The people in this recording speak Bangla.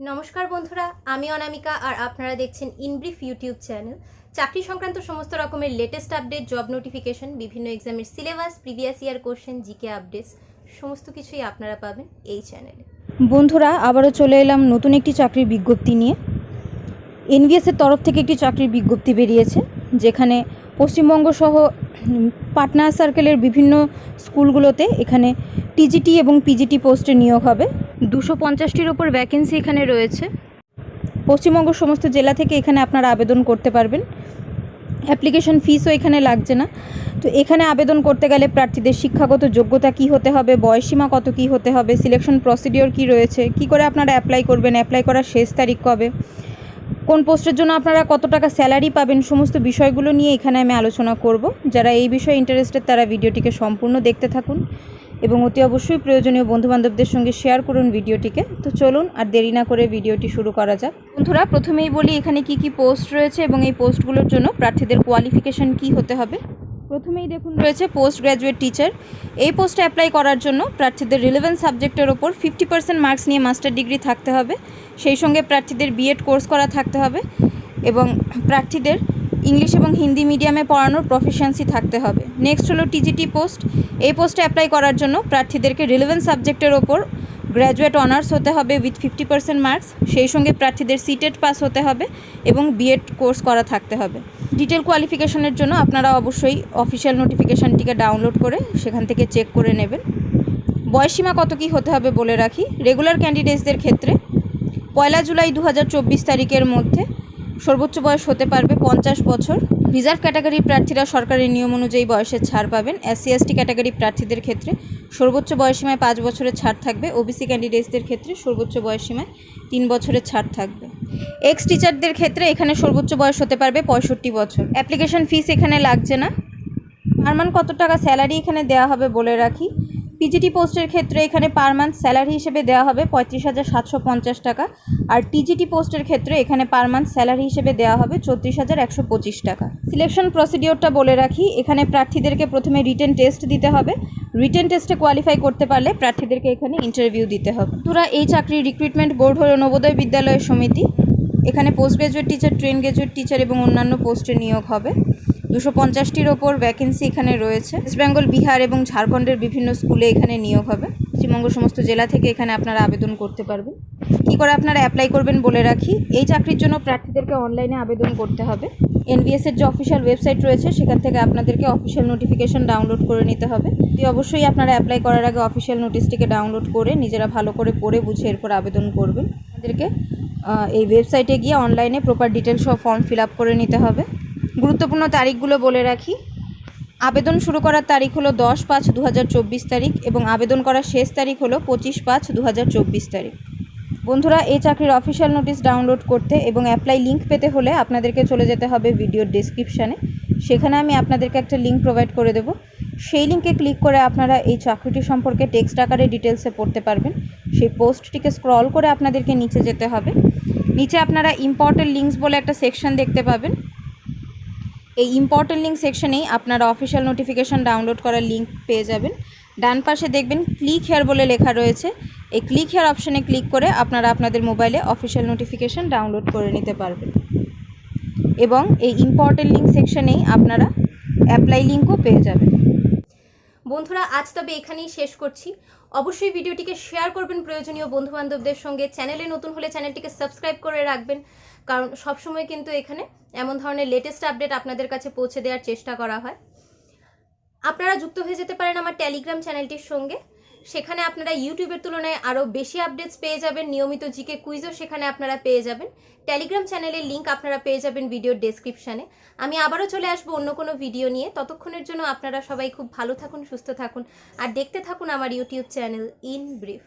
নমস্কার বন্ধুরা, আমি অনামিকা আর আপনারা দেখছেন ইনব্রিফ ইউটিউব চ্যানেল। চাকরি সংক্রান্ত সমস্ত রকমের লেটেস্ট আপডেট জব নোটিফিকেশন বিভিন্ন এক্সামের syllabus previous year question GK updates সমস্ত কিছুই আপনারা পাবেন এই চ্যানেলে। বন্ধুরা, আবারও চলে এলাম নতুন একটি চাকরির বিজ্ঞপ্তি নিয়ে। এনভিএসের তরফ থেকে একটি চাকরির বিজ্ঞপ্তি বেরিয়েছে, যেখানে পশ্চিমবঙ্গ সহ পাটনা সার্কেলের বিভিন্ন স্কুলগুলোতে এখানে টিজিটি এবং পিজিটি পোস্টে নিয়োগ হবে। দুশো পঞ্চাশটির ওপর ভ্যাকেন্সি এখানে রয়েছে। পশ্চিমবঙ্গ সমস্ত জেলা থেকে এখানে আপনারা আবেদন করতে পারবেন। অ্যাপ্লিকেশন ফিসও এখানে লাগছে না। তো এখানে আবেদন করতে গেলে প্রার্থীদের শিক্ষাগত যোগ্যতা কি হতে হবে বয়সীমা কত কি হতে হবে সিলেকশন প্রসিডিওর কি রয়েছে, কি করে আপনারা অ্যাপ্লাই করবেন অ্যাপ্লাই করার শেষ তারিখ কবে, কোন পোস্টের জন্য আপনারা কত টাকা স্যালারি পাবেন, সমস্ত বিষয়গুলো নিয়ে এখানে আমি আলোচনা করব। যারা এই বিষয়ে ইন্টারেস্টেড তারা ভিডিওটিকে সম্পূর্ণ দেখতে থাকুন। এবং অতি অবশ্যই প্রয়োজনীয় বন্ধুবান্ধবদের সঙ্গে শেয়ার করুন ভিডিওটিকে। তো চলুন আর দেরি না করে ভিডিওটি শুরু করা যাক। বন্ধুরা, প্রথমেই বলি এখানে কি কি পোস্ট রয়েছে এবং এই পোস্টগুলোর জন্য প্রার্থীদের কোয়ালিফিকেশন কি হতে হবে। প্রথমেই দেখুন, রয়েছে পোস্ট গ্র্যাজুয়েট টিচার এই পোস্টে অ্যাপ্লাই করার জন্য প্রার্থীদের রিলেভেন্ট সাবজেক্টের ওপর ফিফটি পার্সেন্ট মার্কস নিয়ে মাস্টার ডিগ্রি থাকতে হবে। সেই সঙ্গে প্রার্থীদের বিএড কোর্স করা থাকতে হবে এবং প্রার্থীদের ইংলিশ এবং হিন্দি মিডিয়ামে পড়ানোর প্রফিসিয়েন্সি থাকতে হবে। নেক্সট হলো টিজিটি পোস্ট এই পোস্টে অ্যাপ্লাই করার জন্য প্রার্থীদেরকে রিলেভেন্ট সাবজেক্টের ওপর গ্র্যাজুয়েট অনার্স হতে হবে উইথ ফিফটি পার্সেন্ট মার্কস সেই সঙ্গে প্রার্থীদের সিটেড পাস হতে হবে এবং বিএড কোর্স করা থাকতে হবে। ডিটেল কোয়ালিফিকেশনের জন্য আপনারা অবশ্যই অফিসিয়াল নোটিফিকেশানটিকে ডাউনলোড করে সেখান থেকে চেক করে নেবেন। বয়সীমা কত কী হতে হবে বলে রাখি। রেগুলার ক্যান্ডিডেটসদের ক্ষেত্রে পয়লা জুলাই দু হাজার চব্বিশ তারিখের মধ্যে সর্বোচ্চ বয়স হতে পারবে পঞ্চাশ বছর। রিজার্ভ ক্যাটাগরির প্রার্থীরা সরকারের নিয়ম অনুযায়ী বয়সের ছাড় পাবেন। এসসি এসটি ক্যাটাগরি প্রার্থীদের ক্ষেত্রে সর্বোচ্চ বয়সীমায় পাঁচ বছরের ছাড় থাকবে। ওবিসি ক্যান্ডিডেটসদের ক্ষেত্রে সর্বোচ্চ বয়সীমায় তিন বছরের ছাড় থাকবে। এক্স টিচারদের ক্ষেত্রে এখানে সর্বোচ্চ বয়স হতে পারবে পঁয়ষট্টি বছর। অ্যাপ্লিকেশন ফিস এখানে লাগছে না। পার মান্থ কত টাকা স্যালারি এখানে দেওয়া হবে বলে রাখি? পিজিটি পোস্টের ক্ষেত্রে এখানে পার মান্থ স্যালারি হিসেবে দেওয়া হবে পঁয়ত্রিশ হাজার সাতশো পঞ্চাশ টাকা। আর টিজিটি পোস্টের ক্ষেত্রে এখানে পার মান্থ স্যালারি হিসেবে দেওয়া হবে চৌত্রিশ হাজার একশো পঁচিশ টাকা। সিলেকশন প্রসিডিওরটা বলে রাখি, এখানে প্রার্থীদেরকে প্রথমে রিটেন টেস্ট দিতে হবে। রিটেন টেস্টে কোয়ালিফাই করতে পারলে প্রার্থীদেরকে এখানে ইন্টারভিউ দিতে হবে। তোরা এই চাকরির রিক্রুটমেন্ট বোর্ড হলো নবোদয় বিদ্যালয় সমিতি। এখানে post graduate teacher train graduate teacher এবং অন্যান্য পোস্টে নিয়োগ হবে। দুশো পঞ্চাশটির ওপর ভ্যাকেন্সি এখানে রয়েছে। ওয়েস্ট বেঙ্গল বিহার এবং ঝাড়খণ্ডের বিভিন্ন স্কুলে এখানে নিয়োগ হবে। পশ্চিমবঙ্গ সমস্ত জেলা থেকে এখানে আপনারা আবেদন করতে পারবেন। কী করে আপনারা অ্যাপ্লাই করবেন বলে রাখি, এই চাকরির জন্য প্রার্থীদেরকে অনলাইনে আবেদন করতে হবে। এনবিএসের যে অফিসিয়াল ওয়েবসাইট রয়েছে, সেখান থেকে আপনাদেরকে অফিসিয়াল নোটিফিকেশন ডাউনলোড করে নিতে হবে। অবশ্যই আপনারা অ্যাপ্লাই করার আগে অফিসিয়াল নোটিশটিকে ডাউনলোড করে নিজেরা ভালো করে পড়ে বুঝে এরপর আবেদন করবেন। আপনাদেরকে এই ওয়েবসাইটে গিয়ে অনলাইনে প্রপার ডিটেলস সহ ফর্ম ফিল আপ করে নিতে হবে। গুরুত্বপূর্ণ তারিখগুলো বলে রাখি। আবেদন শুরু করার তারিখ হলো দশ পাঁচ দু তারিখ এবং আবেদন করার শেষ তারিখ হলো পঁচিশ পাঁচ দু তারিখ। বন্ধুরা, এই চাকরির অফিসিয়াল নোটিশ ডাউনলোড করতে এবং অ্যাপ্লাই লিঙ্ক পেতে হলে আপনাদেরকে চলে যেতে হবে ভিডিওর ডিসক্রিপশানে। সেখানে আমি আপনাদেরকে একটা লিঙ্ক প্রোভাইড করে দেবো। সেই লিঙ্কে ক্লিক করে আপনারা এই চাকরিটি সম্পর্কে টেক্সট আকারে ডিটেলসে পড়তে পারবেন। সেই পোস্টটিকে স্ক্রল করে আপনাদেরকে নিচে যেতে হবে। নিচে আপনারা ইম্পর্টেন্ট লিঙ্কস বলে একটা সেকশন দেখতে পাবেন। এই ইম্পর্টেন্ট লিঙ্ক সেকশনেই আপনারা অফিসিয়াল নোটিফিকেশান ডাউনলোড করার লিঙ্ক পেয়ে যাবেন। ডান পাশে দেখবেন ক্লিক হেয়ার বলে লেখা রয়েছে। এই ক্লিক হেয়ার অপশানে ক্লিক করে আপনারা আপনাদের মোবাইলে অফিসিয়াল নোটিফিকেশান ডাউনলোড করে নিতে পারবেন। এবং এই ইম্পর্টেন্ট লিঙ্ক সেকশনেই আপনারা অ্যাপ্লাই লিঙ্কও পেয়ে যাবেন। বন্ধুরা, আজ তবে এখানেই শেষ করছি। অবশ্যই ভিডিওটিকে শেয়ার করবেন প্রয়োজনীয় বন্ধু বান্ধবদের সঙ্গে চ্যানেলে নতুন হলে চ্যানেলটিকে সাবস্ক্রাইব করে রাখবেন। কারণ সবসময় কিন্তু এখানে এমন ধরনের লেটেস্ট আপডেট আপনাদের কাছে পৌঁছে দেওয়ার চেষ্টা করা হয়। আপনারা যুক্ত হয়ে যেতে পারেন আমার টেলিগ্রাম চ্যানেলটির সঙ্গে। সেখানে আপনারা ইউটিউবের তুলনায় আরও বেশি আপডেটস পেয়ে যাবেন, নিয়মিত জিকে কুইজও সেখানে আপনারা পেয়ে যাবেন। টেলিগ্রাম চ্যানেলের লিঙ্ক আপনারা পেয়ে যাবেন ভিডিওর ডেসক্রিপশানে আমি আবারও চলে আসব অন্য কোনো ভিডিও নিয়ে। ততক্ষণের জন্য আপনারা সবাই খুব ভালো থাকুন, সুস্থ থাকুন। আর দেখতে থাকুন আমার ইউটিউব চ্যানেল ইন ব্রিফ